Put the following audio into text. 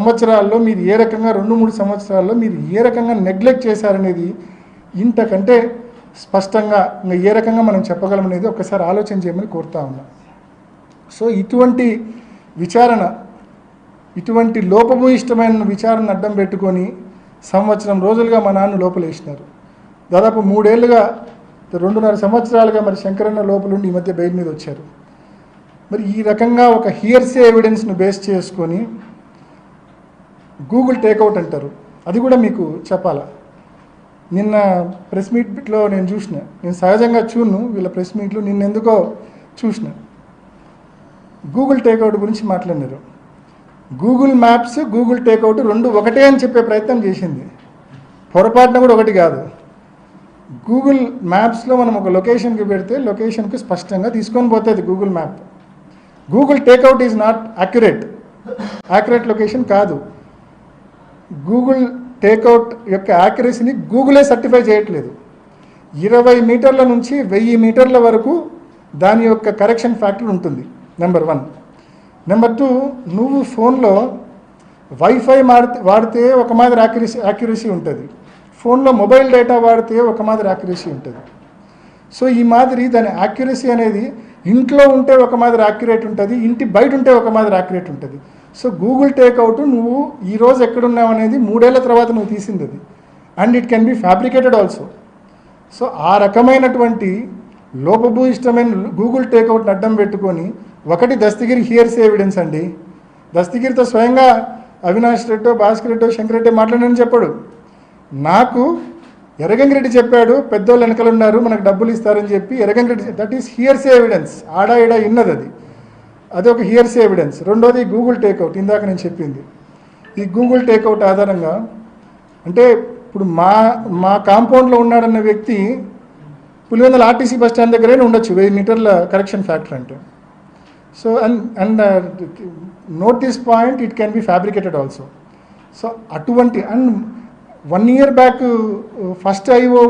సంవత్సరాల్లో మీరు ఏ రకంగా రెండు మూడు సంవత్సరాల్లో మీరు ఏ రకంగా నెగ్లెక్ట్ చేశారనేది ఇంతకంటే స్పష్టంగా ఇంకా ఏ రకంగా మనం చెప్పగలం అనేది ఒకసారి ఆలోచన చేయమని కోరుతా ఉన్నా. సో ఇటువంటి విచారణ ఇటువంటి లోపభూయిష్టమైన విచారణ అడ్డం పెట్టుకొని సంవత్సరం రోజులుగా మా నాన్న లోపలేసినారు దాదాపు మూడేళ్ళుగా రెండున్నర సంవత్సరాలుగా మరి శంకరన్న లోపలుండి ఈ మధ్య బయట మీద వచ్చారు. మరి ఈ రకంగా ఒక హియర్సే ఎవిడెన్స్ను బేస్ చేసుకొని గూగుల్ టేక్అవుట్ అంటారు. అది కూడా మీకు చెప్పాలా? నిన్న ప్రెస్ మీట్లో నేను చూసిన. నేను సహజంగా చూను వీళ్ళ ప్రెస్ మీట్లు నిన్నెందుకో చూసిన. గూగుల్ టేక్అవుట్ గురించి మాట్లాడినారు. గూగుల్ మ్యాప్స్ గూగుల్ టేక్అవుట్ రెండు ఒకటే అని చెప్పే ప్రయత్నం చేసింది. పొరపాటున కూడా ఒకటి కాదు. గూగుల్ మ్యాప్స్లో మనం ఒక లొకేషన్కి పెడితే లొకేషన్కి స్పష్టంగా తీసుకొని పోతుంది Google map Google takeout is not accurate accurate location కాదు. గూగుల్ టేక్అవుట్ యొక్క యాక్యురసీని గూగులే సర్టిఫై చేయట్లేదు. ఇరవై మీటర్ల నుంచి వెయ్యి మీటర్ల వరకు దాని యొక్క కరెక్షన్ ఫ్యాక్టర్ ఉంటుంది నెంబర్ వన్. నెంబర్ టూ నువ్వు ఫోన్లో వైఫై మాడితే వాడితే ఒక మాదిరి యాక్యురసీ యాక్యురసీ ఉంటుంది. ఫోన్లో మొబైల్ డేటా వాడితే ఒక మాదిరి యాక్యురసీ ఉంటుంది. సో ఈ మాదిరి దాని యాక్యురసీ అనేది ఇంట్లో ఉంటే ఒక మాదిరి యాక్యురేట్ ఉంటుంది ఇంటి బయట ఉంటే ఒక మాదిరి యాక్యురేట్ ఉంటుంది. సో గూగుల్ టేక్అవుట్ నువ్వు ఈ రోజు ఎక్కడున్నావు అనేది మూడేళ్ళ తర్వాత నువ్వు తీసింది అది. And it can be fabricated also so ఆ రకమైనటువంటి లోపభూయిష్టమైన గూగుల్ టేక్అవుట్ అడ్డం పెట్టుకొని ఒకటి దస్తగిరి హియర్స్ ఎవిడెన్స్ అండి. దస్తగిరితో స్వయంగా అవినాష్ రెడ్డో భాస్కర్ రెడ్డో శంకర్ రెడ్డి మాట్లాడని చెప్పాడు. నాకు ఎరగంగిరెడ్డి చెప్పాడు పెద్దోళ్ళు వెనకలు ఉన్నారు మనకు డబ్బులు ఇస్తారని చెప్పి Erragangireddy that is hearsay evidence ఆడా ఇడా ఇన్నది అది. అదొక ఒక ఎవిడెన్స్. రెండోది గూగుల్ టేక్అవుట్. ఇందాక నేను చెప్పింది. ఈ గూగుల్ టేక్అవుట్ ఆధారంగా అంటే ఇప్పుడు మా మా కాంపౌండ్లో ఉన్నాడన్న వ్యక్తి పులివెందుల ఆర్టీసీ బస్ స్టాండ్ దగ్గరైనా ఉండొచ్చు. వెయ్యి మీటర్ల కరెక్షన్ ఫ్యాక్టర్ అంటే. So and and note this point it can be fabricated also. So అటువంటి and one year back first IO